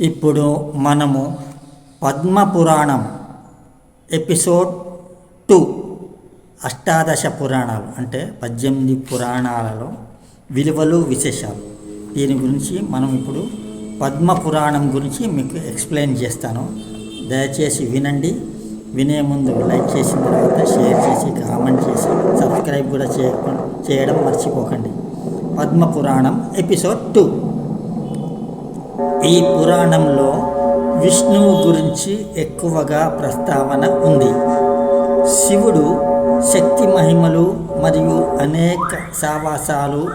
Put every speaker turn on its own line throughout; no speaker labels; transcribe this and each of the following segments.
ఇప్పుడు మనము Padma Purana episode two అష్టాదశ పురాణాలు అంటే పద్దెనిమిది పురాణాలలో విలువలు విశేషాలు. దీని గురించి మనం ఇప్పుడు పద్మ పురాణం గురించి మీకు ఎక్స్ప్లెయిన్ చేస్తాను. దయచేసి వినండి. వినే ముందు లైక్ చేసిన తర్వాత షేర్ చేసి కామెంట్ చేసి సబ్స్క్రైబ్ కూడా చేయక చేయడం మర్చిపోకండి. పద్మ పురాణం ఎపిసోడ్ టూ. ఈ పురాణంలో విష్ణువు గురించి ఎక్కువగా ప్రస్తావన ఉంది. శివుడు శక్తి మహిమలు మరియు అనేక సావాసాలు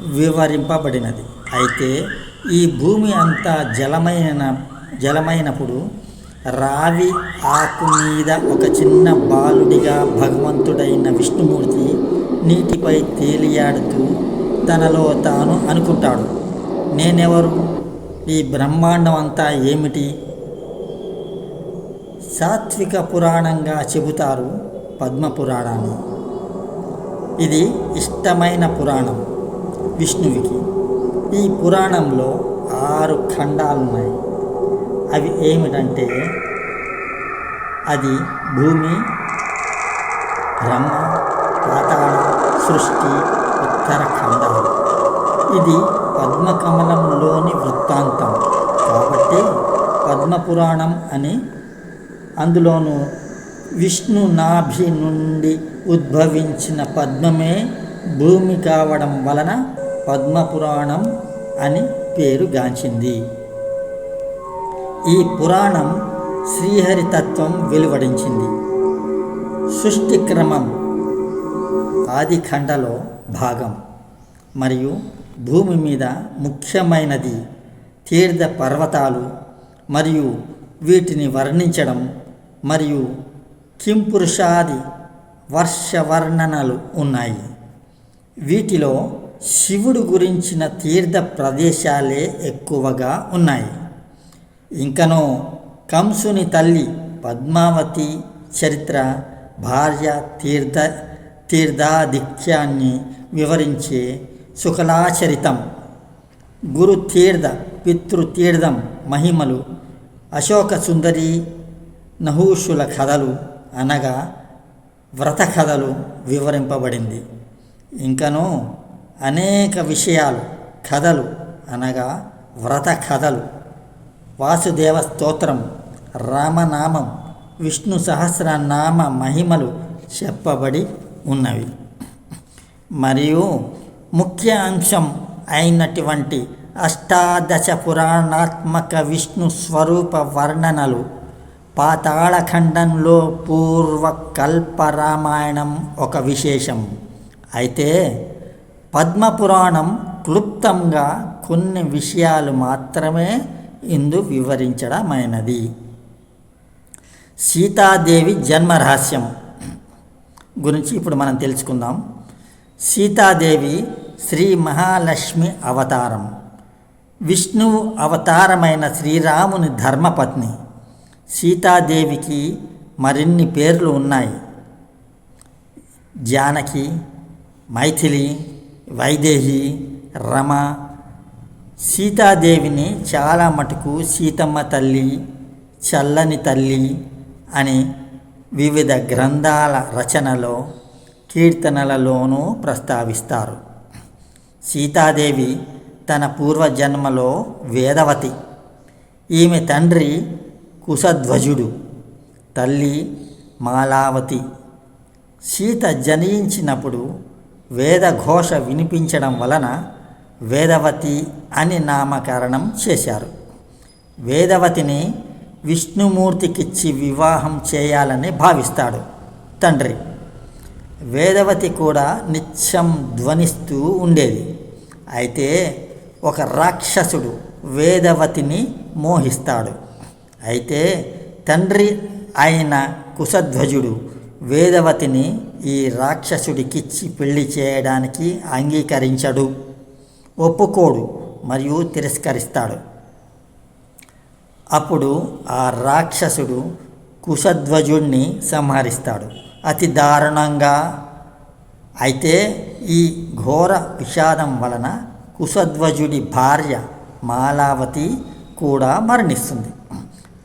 వివరింపబడినది. అయితే ఈ భూమి అంతా జలమైన జలమైనప్పుడు రావి ఆకు మీద ఒక చిన్న బాలుడిగా భగవంతుడైన విష్ణుమూర్తి నీటిపై తేలియాడుతూ తనలో తాను అనుకుంటాడు. నేనెవరు? ఈ బ్రహ్మాండం అంతా ఏమిటి? సాత్విక పురాణంగా చెబుతారు పద్మ పురాణాన్ని ఇది ఇష్టమైన పురాణం విష్ణువుకి. ఈ పురాణంలో ఆరు ఖండాలున్నాయి. అవి ఏమిటంటే అది భూమి బ్రహ్మ పాతాళ సృష్టి ఉత్తర ఖండాలు. ఇది పద్మకమలంలోని వృత్తాంతం. కాబట్టి పద్మపురాణం అని అందులోనూ విష్ణు నాభి నుండి ఉద్భవించిన పద్మమే భూమి కావడం వలన పద్మపురాణం అని పేరుగాంచింది ఈ పురాణం శ్రీహరితత్వం వెలువడించింది. సృష్టి క్రమం ఆదిఖండలో భాగం. మరియు భూమి మీద ముఖ్యమైనది తీర్థ పర్వతాలు మరియు వీటిని వర్ణించడం మరియు కింపురుషాది వర్షవర్ణనలు ఉన్నాయి. వీటిలో శివుడు గురించిన తీర్థ ప్రదేశాలే ఎక్కువగా ఉన్నాయి. ఇంకనో కంసుని తల్లి పద్మావతి చరిత్ర భార్య తీర్థ తీర్థాధిక్యాన్ని వివరించే శుకలాచరితం గురు తీర్థ పితృతీర్థం మహిమలు అశోక సుందరి నహూషుల కథలు అనగా వ్రత కథలు వివరింపబడింది. ఇంకనూ అనేక విషయాలు కథలు అనగా వ్రత కథలు. వాసుదేవ స్తోత్రం రామనామం విష్ణు సహస్రనామ మహిమలు చెప్పబడి ఉన్నవి. మరియు ముఖ్య అంశం అయినటువంటి అష్టాదశ పురాణాత్మక విష్ణు స్వరూప వర్ణనలు పాతాళఖండంలో పూర్వకల్ప రామాయణం ఒక విశేషం. అయితే పద్మపురాణం క్లుప్తంగా కొన్ని విషయాలు మాత్రమే ఇందు వివరించడమైనది. సీతాదేవి జన్మరహస్యం గురించి ఇప్పుడు మనం తెలుసుకుందాం. సీతాదేవి శ్రీ మహాలక్ష్మి అవతారం. విష్ణువు అవతారమైన శ్రీరాముని ధర్మపత్ని. సీతాదేవికి మరిన్ని పేర్లు ఉన్నాయి. జానకి మైథిలి వైదేహి రమ. సీతాదేవిని చాలా మటుకు సీతమ్మ తల్లి చల్లని తల్లి అని వివిధ గ్రంథాల రచనలో కీర్తనలలోనూ ప్రస్తావిస్తారు. సీతాదేవి తన పూర్వజన్మలో వేదవతి. ఈమె తండ్రి కుశధ్వజుడు తల్లి మాలావతి. సీత జనించినప్పుడు వేదఘోష వినిపించడం వలన వేదవతి అని నామకరణం చేశారు. వేదవతిని విష్ణుమూర్తికిచ్చి వివాహం చేయాలని భావిస్తాడు తండ్రి. వేదవతి కూడా నిత్యం ధ్వనిస్తూ ఉండేది. అయితే ఒక రాక్షసుడు వేదవతిని మోహిస్తాడు. అయితే తండ్రి అయిన కుశధ్వజుడు వేదవతిని ఈ రాక్షసుడికిచ్చి పెళ్ళి చేయడానికి అంగీకరించడు ఒప్పుకోడు మరియు తిరస్కరిస్తాడు. అప్పుడు ఆ రాక్షసుడు కుశధ్వజుణ్ణి సంహరిస్తాడు. అతి దారుణంగా. అయితే ఈ ఘోర విషాదం వలన కుశధ్వజుడి భార్య మాలావతి కూడా మరణిస్తుంది.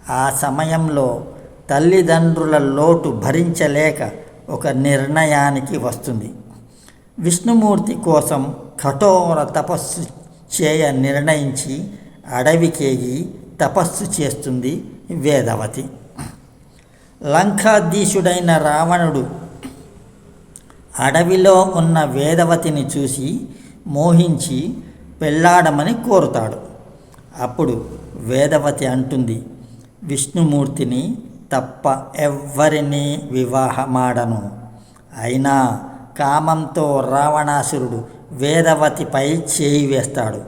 ఆ సమయంలో తల్లిదండ్రుల లోటు భరించలేక ఒక నిర్ణయానికి వస్తుంది. విష్ణుమూర్తి కోసం కఠోర తపస్సు చేయ నిర్ణయించి అడవికేగి తపస్సు చేస్తుంది వేదవతి. లంకాధీశుడైన రావణుడు అడవిలో ఉన్న వేదవతిని చూసి మోహించి పెళ్ళాడమని కోరుతాడు. అప్పుడు వేదవతి అంటుంది విష్ణుమూర్తిని తప్ప ఎవ్వరినీ వివాహమాడను. అయినా కామంతో రావణాసురుడు వేదవతిపై చేయి వేస్తాడు.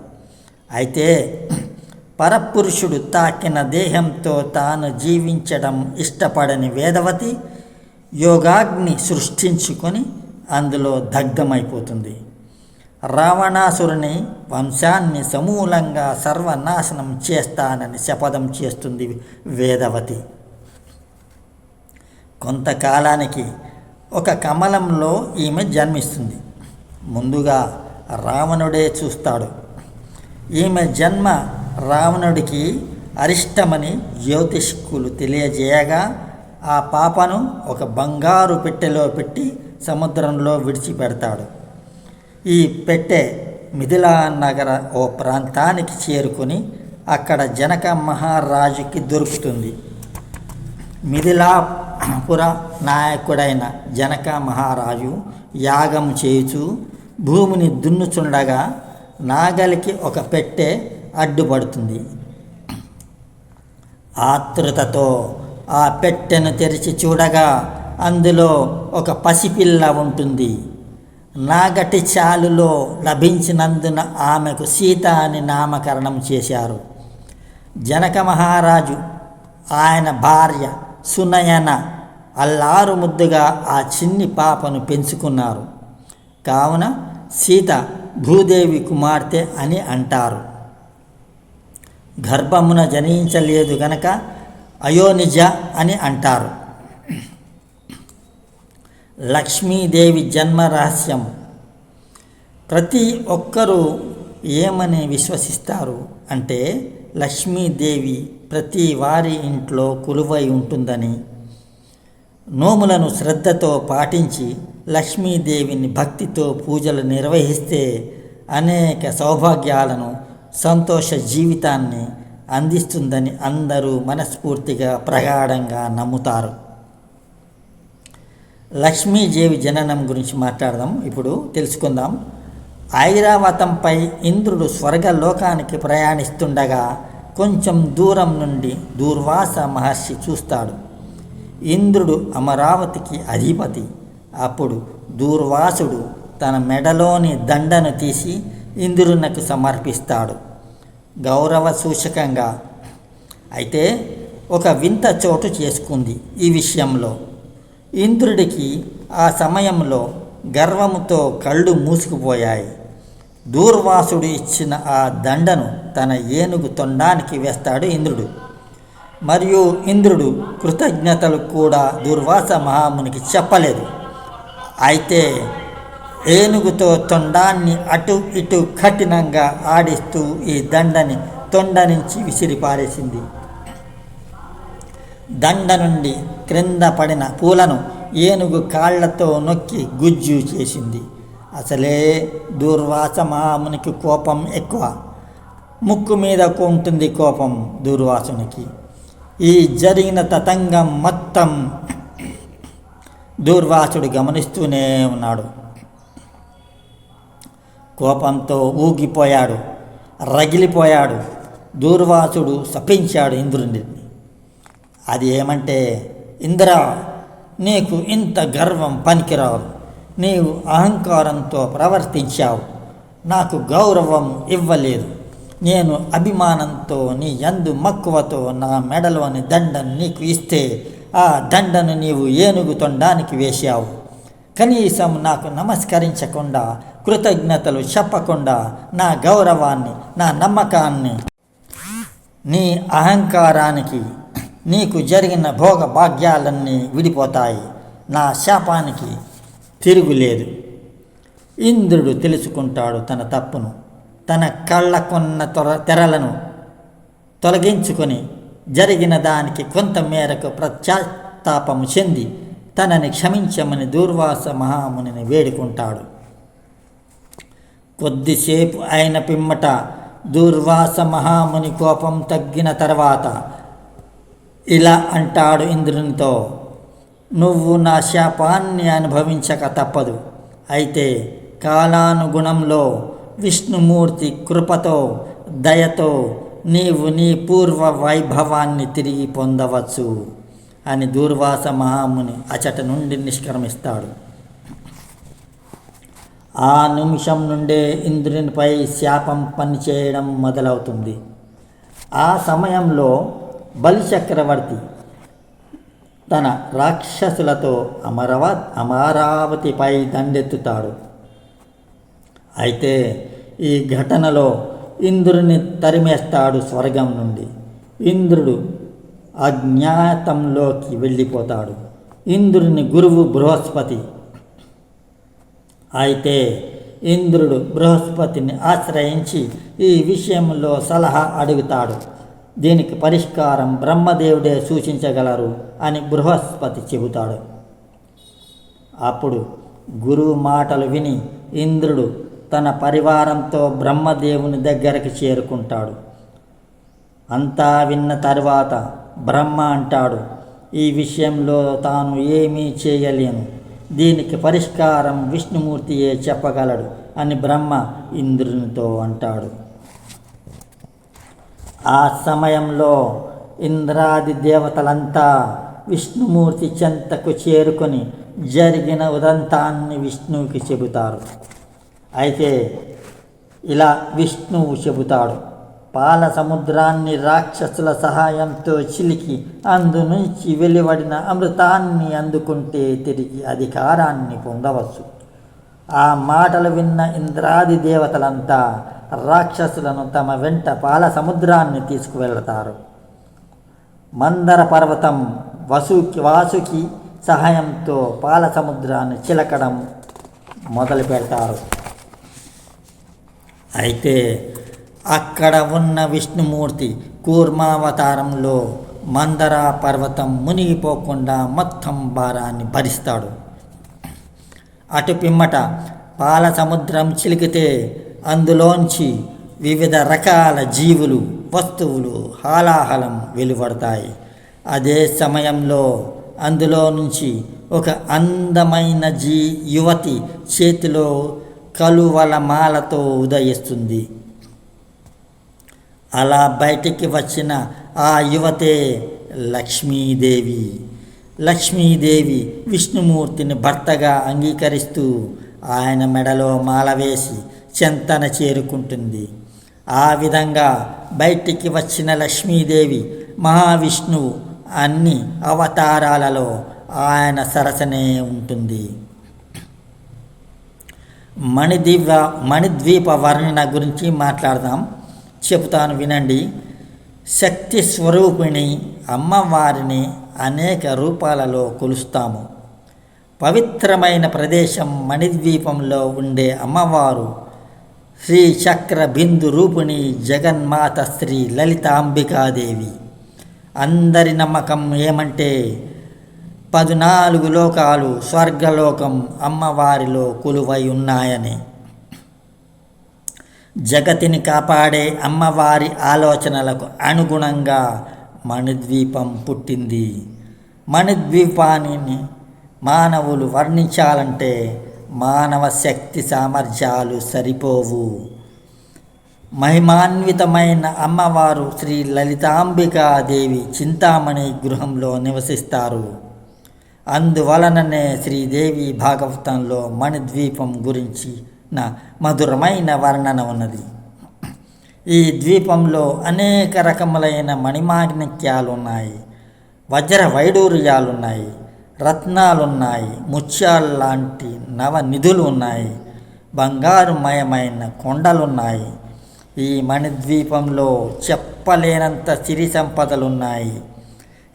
అయితే పరపురుషుడు తాకిన దేహంతో తాను జీవించడం ఇష్టపడని వేదవతి యోగాగ్ని సృష్టించుకొని అందులో దగ్ధమైపోతుంది. రావణాసురుని వంశాన్ని సమూలంగా సర్వనాశనం చేస్తానని శపథం చేస్తుంది వేదవతి. కొంతకాలానికి ఒక కమలంలో ఈమె జన్మిస్తుంది. ముందుగా రావణుడే చూస్తాడు. ఈమె జన్మ రావణుడికి అరిష్టమని జ్యోతిష్కులు తెలియజేయగా ఆ పాపను ఒక బంగారు పెట్టెలో పెట్టి సముద్రంలో విడిచిపెడతాడు. ఈ పెట్టె మిథిలా నగర ఓ ప్రాంతానికి చేరుకొని అక్కడ జనక మహారాజుకి దొరుకుతుంది. మిథిలాపుర నాయకుడైన జనక మహారాజు యాగం చేయుచు భూమిని దున్నుచుండగా నాగలికి ఒక పెట్టె అడ్డుపడుతుంది. ఆతృతతో ఆ పెట్టెను తెరిచి చూడగా అందులో ఒక పసిపిల్ల ఉంటుంది. నాగటి చాలులో లభించినందున ఆమెకు సీత అని నామకరణం చేశారు. జనక మహారాజు ఆయన భార్య సునయన అల్లారు ముద్దుగా ఆ చిన్ని పాపను పెంచుకున్నారు. కావున సీత భూదేవి కుమార్తె అని అంటారు. గర్భమున జనించలేదు గనక అయోనిజ అని అంటారు. లక్ష్మీదేవి జన్మ రహస్యం. ప్రతి ఒక్కరూ ఏమని విశ్వసిస్తారు అంటే లక్ష్మీదేవి ప్రతి వారి ఇంట్లో కొలువై ఉంటుందని నోములను శ్రద్ధతో పాటించి లక్ష్మీదేవిని భక్తితో పూజలు నిర్వహిస్తే అనేక సౌభాగ్యాలను సంతోష జీవితాన్ని అందిస్తుందని అందరూ మనస్ఫూర్తిగా ప్రగాఢంగా నమ్ముతారు. లక్ష్మీదేవి జననం గురించి మాట్లాడదాం. ఇప్పుడు తెలుసుకుందాం. ఐరావతంపై ఇంద్రుడు స్వర్గలోకానికి ప్రయాణిస్తుండగా కొంచెం దూరం నుండి దూర్వాస మహర్షి చూస్తాడు. ఇంద్రుడు అమరావతికి అధిపతి. అప్పుడు దూర్వాసుడు తన మెడలోని దండను తీసి ఇంద్రునకు సమర్పిస్తాడు. గౌరవ సూచకంగా. అయితే ఒక వింత చోటు చేసుకుంది ఈ విషయంలో. ఇంద్రుడికి ఆ సమయంలో గర్వముతో కళ్ళు మూసుకుపోయాయి. దూర్వాసుడు ఇచ్చిన ఆ దండను తన ఏనుగు తొండానికి వేస్తాడు ఇంద్రుడు. మరియు ఇంద్రుడు కృతజ్ఞతలు కూడా దుర్వాస మహామునికి చెప్పలేదు. అయితే ఏనుగుతో తొండాన్ని అటు ఇటు కఠినంగా ఆడిస్తూ ఈ దండని తొండ నుంచి విసిరిపారేసింది దండ నుండి క్రింద పడిన పూలను ఏనుగు కాళ్ళతో నొక్కి గుజ్జు చేసింది. అసలే దూర్వాస మామునికి కోపం ఎక్కువ. ముక్కు మీద ఉంటుంది కోపం దూర్వాసునికి. ఈ జరిగిన తతంగం మొత్తం దూర్వాసుడు గమనిస్తూనే ఉన్నాడు. కోపంతో ఊగిపోయాడు రగిలిపోయాడు దూర్వాసుడు శపించాడు ఇంద్రుడిని అది ఏమంటే ఇంద్ర నీకు ఇంత గర్వం పనికిరావు నీవు అహంకారంతో ప్రవర్తించావు. నాకు గౌరవం ఇవ్వలేదు. నేను అభిమానంతో నీ ఎందు మక్కువతో నా మెడలోని దండను నీకు ఇస్తే ఆ దండను నీవు ఏనుగు తొండానికి వేశావు. కనీసం నాకు నమస్కరించకుండా కృతజ్ఞతలు చెప్పకుండా నా గౌరవాన్ని నా నమ్మకాన్ని నీ అహంకారానికి నీకు జరిగిన భోగ భాగ్యాలన్నీ విడిపోతాయి. నా శాపానికి తిరుగులేదు. ఇంద్రుడు తెలుసుకుంటాడు తన తప్పును. తన కళ్ళకున్న తొర తెరలను తొలగించుకొని జరిగిన దానికి కొంత మేరకు ప్రత్యాత్తాపము చెంది తనని క్షమించమని దూర్వాస మహామునిని వేడుకుంటాడు. కొద్దిసేపు అయిన పిమ్మట దూర్వాస మహాముని కోపం తగ్గిన తర్వాత ఇలా అంటాడు ఇంద్రునితో నువ్వు నా శాపాన్ని అనుభవించక తప్పదు. అయితే కాలానుగుణంలో విష్ణుమూర్తి కృపతో దయతో నీవు నీ పూర్వ వైభవాన్ని తిరిగి పొందవచ్చు అని దూర్వాస మహాముని అచట నుండి నిష్క్రమిస్తాడు. ఆ నిమిషం నుండే ఇంద్రునిపై శాపం పనిచేయడం మొదలవుతుంది. ఆ సమయంలో బలిచక్రవర్తి తన రాక్షసులతో అమరవ అమరావతిపై దండెత్తుతాడు. అయితే ఈ ఘటనలో ఇంద్రుని తరిమేస్తాడు స్వర్గం నుండి. ఇంద్రుడు అజ్ఞాతంలోకి వెళ్ళిపోతాడు. ఇంద్రుని గురువు బృహస్పతి అయితే ఇంద్రుడు బృహస్పతిని ఆశ్రయించి ఈ విషయంలో సలహా అడుగుతాడు. దీనికి పరిష్కారం బ్రహ్మదేవుడే సూచించగలరు అని బృహస్పతి చెబుతాడు. అప్పుడు గురువు మాటలు విని ఇంద్రుడు తన పరివారంతో బ్రహ్మదేవుని దగ్గరికి చేరుకుంటాడు. అంతా విన్న తర్వాత బ్రహ్మ అంటాడు ఈ విషయంలో తాను ఏమీ చేయలేను. దీనికి పరిష్కారం విష్ణుమూర్తియే చెప్పగలడు అని బ్రహ్మ ఇంద్రునితో అంటాడు. ఆ సమయంలో ఇంద్రాది దేవతలంతా విష్ణుమూర్తి చెంతకు చేరుకొని జరిగిన ఉదంతాన్ని విష్ణువుకి చెబుతారు. అయితే ఇలా విష్ణువు చెబుతాడు. పాల సముద్రాన్ని రాక్షసుల సహాయంతో చిలికి అందు నుంచి వెలువడిన అమృతాన్ని అందుకుంటే తిరిగి అధికారాన్ని పొందవచ్చు. ఆ మాటలు విన్న ఇంద్రాది దేవతలంతా రాక్షసులను తమ వెంట పాల సముద్రాన్ని తీసుకువెళ్తారు. మందర పర్వతం వసుకి వాసుకి సహాయంతో పాల సముద్రాన్ని చిలకడం మొదలు పెడతారు అయితే అక్కడ ఉన్న విష్ణుమూర్తి కూర్మావతారంలో మందర పర్వతం మునిగిపోకుండా మొత్తం భారాన్ని భరిస్తాడు. అటు పిమ్మట పాల సముద్రం చిలికితే అందులోంచి వివిధ రకాల జీవులు వస్తువులు హాలాహలం వెలువడతాయి. అదే సమయంలో అందులో నుంచి ఒక అందమైన జీ యువతి చేతిలో కలువల మాలతో ఉదయిస్తుంది. అలా బయటికి వచ్చిన ఆ యువతే లక్ష్మీదేవి. లక్ష్మీదేవి విష్ణుమూర్తిని భర్తగా అంగీకరిస్తూ ఆయన మెడలో మాల వేసి చెంతన చేరుకుంటుంది. ఆ విధంగా బయటికి వచ్చిన లక్ష్మీదేవి మహావిష్ణువు అన్ని అవతారాలలో ఆయన సరసనే ఉంటుంది. మణిద్వీప మణిద్వీప వర్ణన గురించి మాట్లాడదాం. చెబుతాను వినండి. శక్తి స్వరూపిణి అమ్మవారిని అనేక రూపాలలో కొలుస్తాము. పవిత్రమైన ప్రదేశం మణిద్వీపంలో ఉండే అమ్మవారు శ్రీ చక్ర బిందు రూపిణి జగన్మాత శ్రీ లలితాంబికాదేవి. అందరి నమ్మకం ఏమంటే పద్నాలుగు లోకాలు స్వర్గలోకం అమ్మవారిలో కొలువై ఉన్నాయని. జగతిని కాపాడే అమ్మవారి ఆలోచనలకు అనుగుణంగా మణిద్వీపం పుట్టింది. మణిద్వీపాన్ని మానవులు వర్ణించాలంటే మానవ శక్తి సామర్థ్యాలు సరిపోవు. మహిమాన్వితమైన అమ్మవారు శ్రీ లలితాంబికాదేవి చింతామణి గృహంలో నివసిస్తారు. అందువలననే శ్రీదేవి భాగవతంలో మణిద్వీపం గురించి మధురమైన వర్ణన ఉన్నది. ఈ ద్వీపంలో అనేక రకములైన మణిమాణిక్యాలు ఉన్నాయి వజ్ర వైడూర్యాలున్నాయి. రత్నాలున్నాయి. ముత్యాలు లాంటి నవనిధులు ఉన్నాయి బంగారుమయమైన కొండలున్నాయి. ఈ మణిద్వీపంలో చెప్పలేనంత సిరి సంపదలున్నాయి.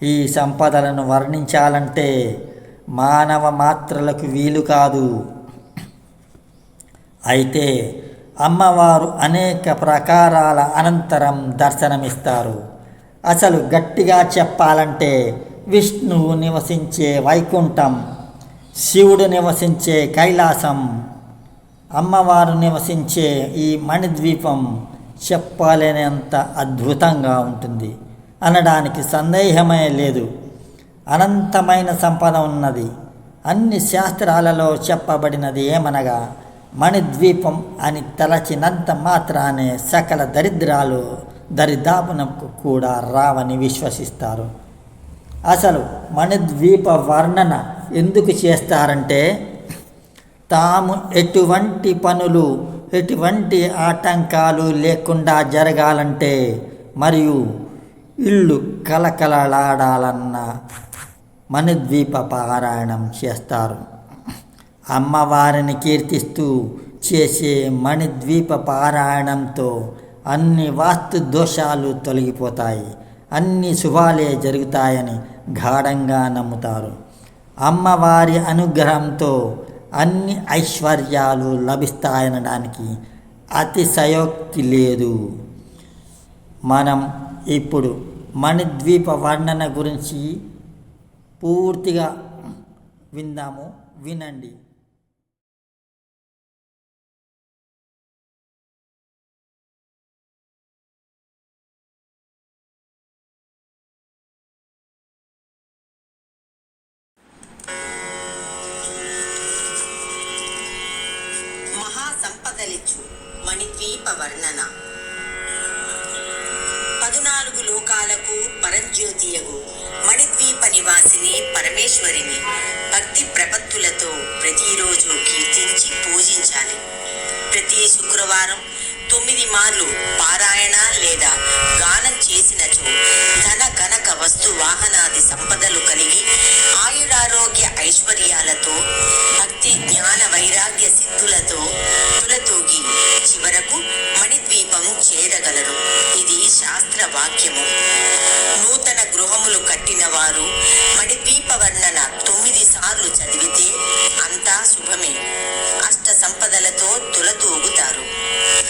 ఈ సంపదలను వర్ణించాలంటే మానవ మాత్రలకు వీలు కాదు. అయితే అమ్మవారు అనేక ప్రకారాల అనంతరం దర్శనమిస్తారు. అసలు గట్టిగా చెప్పాలంటే విష్ణువు నివసించే వైకుంఠం శివుడు నివసించే కైలాసం అమ్మవారు నివసించే ఈ మణిద్వీపం చెప్పలేనంత అద్భుతంగా ఉంటుంది. అనడానికి సందేహమే లేదు. అనంతమైన సంపద ఉన్నది. అన్ని శాస్త్రాలలో చెప్పబడినది ఏమనగా మణిద్వీపం అని తలచినంత మాత్రానే సకల దరిద్రాలు దరిదాపునకు కూడా రావని విశ్వసిస్తారు. అసలు మణిద్వీప వర్ణన ఎందుకు చేస్తారంటే తాము ఎటువంటి పనులు ఎటువంటి ఆటంకాలు లేకుండా జరగాలంటే మరియు ఇల్లు కలకలలాడాలన్న మణిద్వీప పారాయణం చేస్తారు. అమ్మవారిని కీర్తిస్తూ చేసే మణిద్వీప పారాయణంతో అన్ని వాస్తు దోషాలు తొలగిపోతాయి. అన్ని శుభాలే జరుగుతాయని గాఢంగా నమ్ముతారు. అమ్మవారి అనుగ్రహంతో అన్ని ఐశ్వర్యాలు లభిస్తాయనడానికి అతిశయోక్తి లేదు. మనం ఇప్పుడు మణిద్వీప వర్ణన గురించి పూర్తిగా విందాము. వినండి.
మహాసంపదలిచ్చు మణిద్వీప వర్ణన. పదునాలుగు లోకాలకు పరంజ్యోతియగు మణిద్వీప నివాసిని పరమేశ్వరిని భక్తి ప్రపత్తులతో ప్రతిరోజు కీర్తించి పూజించాలి. ప్రతి శుక్రవారం తొమ్మిది మార్లు పారాయణ లేదా గానం చేసినచో ధన గణక వస్తు వాహనాది సంపదలు కలిగి ఆయురారోగ్య ఐశ్వర్యాలతో భక్తి జ్ఞాన వైరాగ్య సిద్ధులతో తులతూగి చివరకు మణిద్వీపం చేరగలరు. ఇది శాస్త్ర వాక్యము నూతన గృహములు కట్టిన వారు మణిద్వీప వర్ణన తొమ్మిది సార్లు చదివితే అంతా శుభమే. అష్ట సంపదలతో తులతూగుతారు.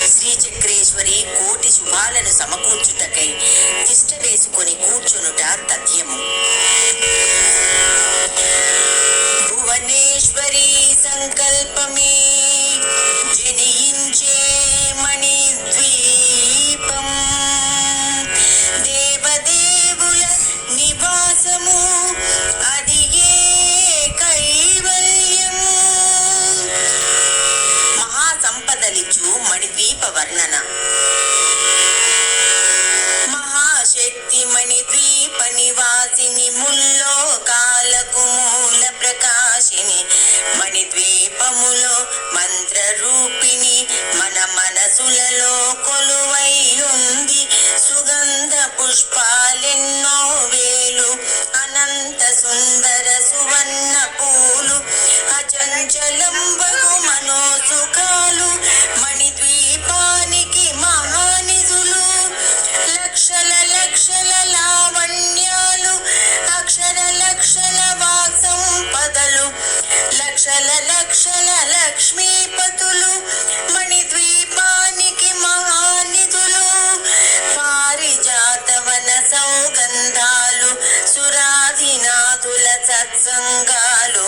శ్రీచక్రేశ్వరి కోటి శుభాలను సమకూర్చుటకై తిష్ట వేసుకొని కూర్చునుట తథ్యము. భువనేశ్వరి సంకల్పమే జనించే మణిద్వీపం వర్ణన మహాశక్తిమణి మణిద్వీప నివాసిని ముల్లోకాలకు మూల ప్రకాశిని మణిద్వీపములో మంత్ర రూపిణి మన మనసులలో కొలువై ఉంది సుగంధ పుష్పాలెన్నో వేలు అనంత సుందర సువర్ణ పూలు అచంచలంబగు మనోసుఖాలు మణిద్వీ లక్షల లక్షల లక్ష్మీపతులు మణిద్వీపానికి మహానిధులు పారిజాతవన సౌగంధాలు సురాధినాథుల సత్సంగాలు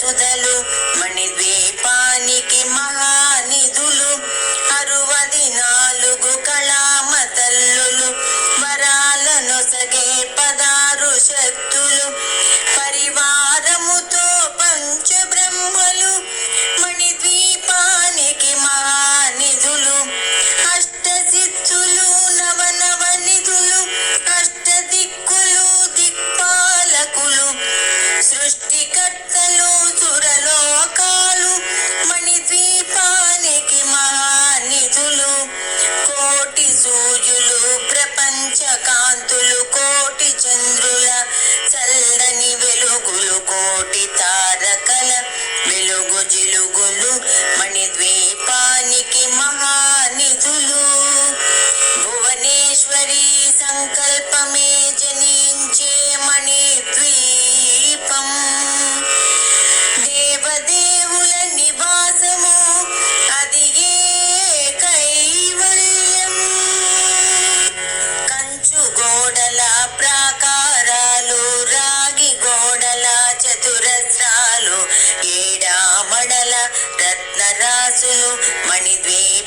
సుధలు మణిద్వీపానికి మహానిధులు అరువది నాలుగు కళామతల్లులు వరాలను సగే పదారు శక్తు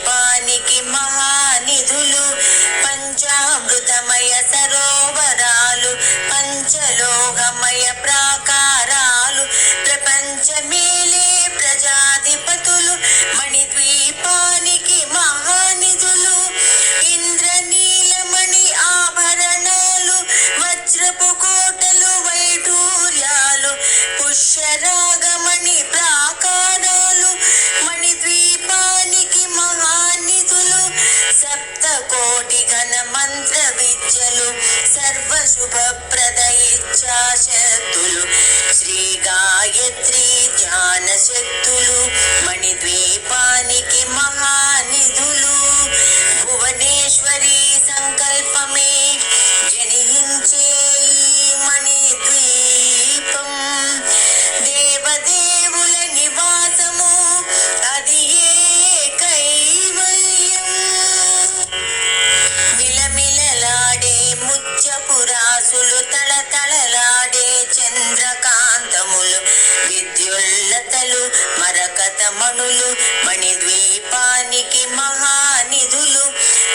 శిల్పానికి మహానిధులు పంచామృతమయ సరోవరాలు పంచలోహమయ ప్రాకారాలు ప్రపంచమేలే ప్రజాధిపతులు మణిద్వీపానికి మహానిధులు ఇంద్రనీలమణి ఆభరణాలు వజ్రపు కోటలు వైఢూర్యాలు పుష్యరాగమణి ప్రా సప్త కోటి గణ మంత్ర విద్యలు సర్వ శుభప్రద ఇచ్చాశక్తులు శ్రీ గాయత్రి ధ్యాన శక్తి మనులు మణి ద్వీపానికి మహానిధులు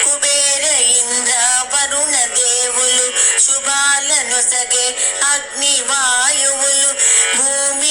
కుబేర ఇంద్ర వరుణ దేవులు శుభాలను సగే అగ్నివాయువులు భూమి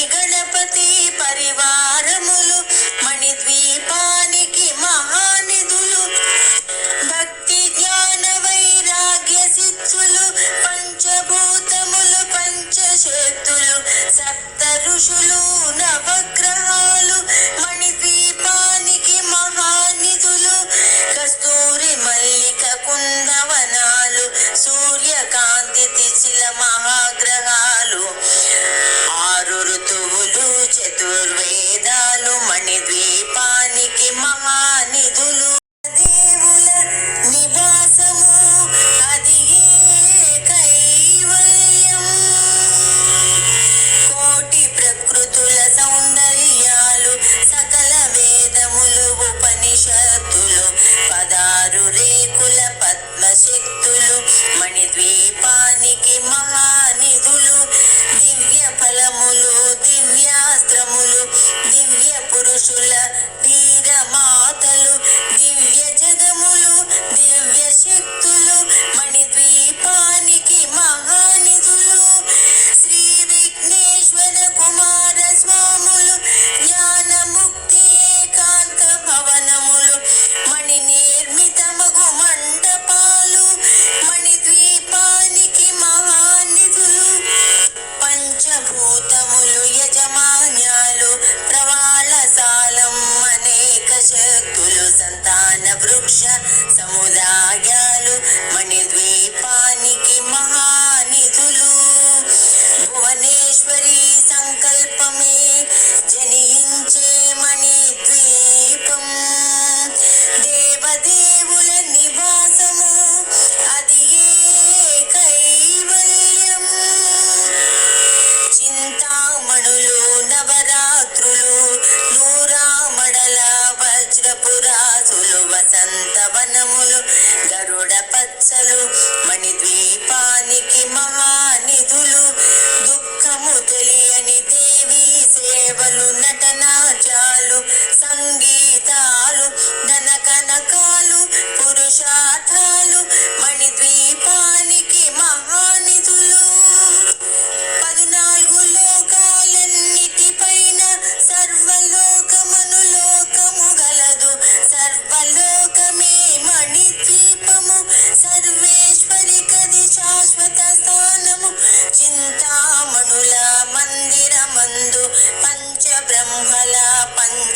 Hello.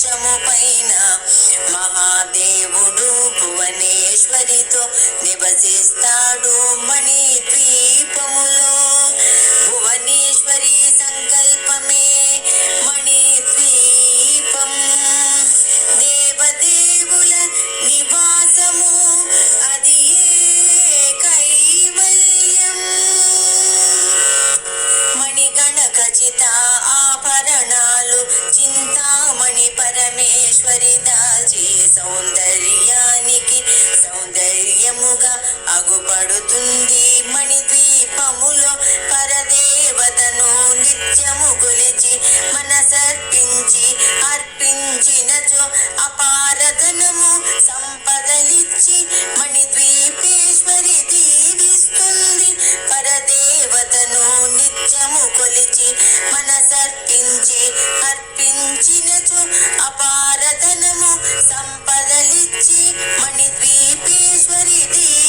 ధ్వజము పైన మహాదేవుడు భువనేశ్వరితో నివసిస్తాడు మణి ద్వీపములో సౌందర్యానికి సౌందర్యముగా అగుపడుతుంది మణిద్వీపములో పరదేవతను నిత్యము కొలిచి మనసర్పించి అర్పించినచో అపారధనము సంపదలిచ్చి మణిద్వీపేశ్వరి దీవిస్తుంది. పరదేవతను నిత్యము కొలిచి మనసర్పించి అర్పించినచో అపారధనము సంపద సంపదలిచ్చి మణిద్వీపేశ్వరి దీవిస్తుంది